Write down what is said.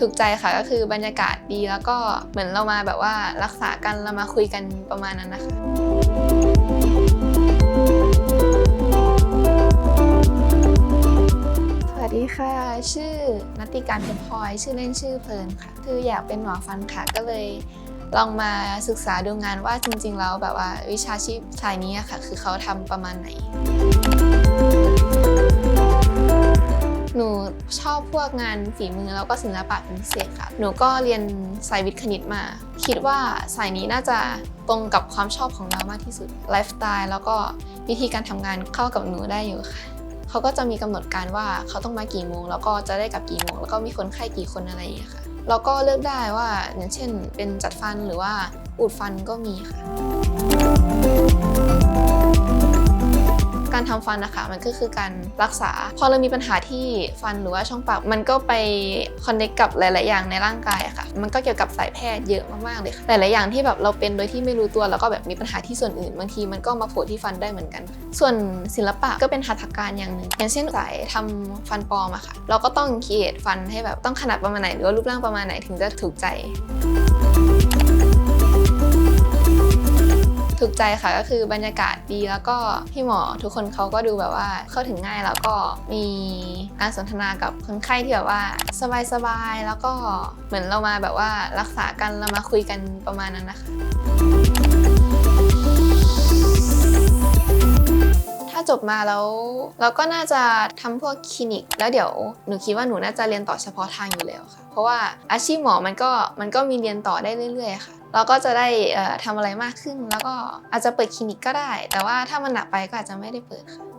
ถูกใจค่ะก็คือบรรยากาศดีแล้วก็เหมือนเรามาแบบว่ารักษากันเรามาคุยกันประมาณนั้นนะคะสวัสดีค่ะ ชื่อนัตติการเป็นพลอย ชื่อเล่นชื่อเพลินค่ะ คืออยากเป็นหมอฟันค่ะ ก็เลยลองมาศึกษาดูงานว่าจริงๆแล้วแบบว่าวิชาชีพสายนี้อะค่ะ คือเขาทำประมาณไหน ชอบพวกงานฝีมือแล้วก็ศิลปะเป็นพิเศษค่ะ หนูก็เรียนสายวิทย์คณิตมา คิดว่าสายนี้น่าจะตรงกับความชอบของเรามากที่สุดไลฟ์สไตล์แล้วก็วิธีการทำงานเข้ากับหนูได้อยู่ค่ะเขาก็จะมีกำหนดการว่าเขาต้องมากี่โมง แล้วก็จะได้กลับกี่โมง แล้วก็มีคนไข้กี่คนอะไรอย่างเงี้ยค่ะเราก็เลือกได้ว่าอย่างเช่น เป็นจัดฟันหรือว่าอุดฟันก็มีค่ะ การทำฟันนะคะมันก็คือการรักษา พอเรามีปัญหาที่ฟันหรือว่าช่องปาก มันก็ไปคอนเนคกับหลาย ๆ อย่างในร่างกายอะค่ะ มันก็เกี่ยวกับสายแพทย์เยอะมาก ๆ เลยค่ะหลาย ๆ อย่างที่แบบเราเป็นโดยที่ไม่รู้ตัวแล้วก็แบบมีปัญหาที่ส่วนอื่น บางทีมันก็มาโผล่ที่ฟันได้เหมือนกัน ส่วนศิลปะก็เป็นหัตถการอย่างหนึ่งอย่างเช่นสายทำฟันปลอมอะค่ะ เราก็ต้องคิดฟันให้แบบต้องขนาดประมาณไหนหรือว่ารูปร่างประมาณไหนถึงจะถูกใจ ถูกใจค่ะก็คือบรรยากาศดีแล้วก็พี่หมอทุกคนเขาก็ดูแบบว่าเข้าถึงง่ายแล้วก็มีการสนทนากับคนไข้ที่แบบว่าสบายๆแล้วก็เหมือนเรามาแบบว่ารักษากันเรามาคุยกันประมาณนั้นนะคะ จบมาแล้วเราก็น่าจะทำพวกคลินิก แล้วเดี๋ยวหนูคิดว่าหนูน่าจะเรียนต่อเฉพาะทางอยู่แล้วค่ะ เพราะว่าอาชีพหมอมันก็มันก็มีเรียนต่อได้เรื่อยๆค่ะเราก็จะได้เอ่อทำอะไรมากขึ้น แล้วก็อาจจะเปิดคลินิกก็ได้ แต่ว่าถ้ามันหนักไปก็อาจจะไม่ได้เปิดค่ะ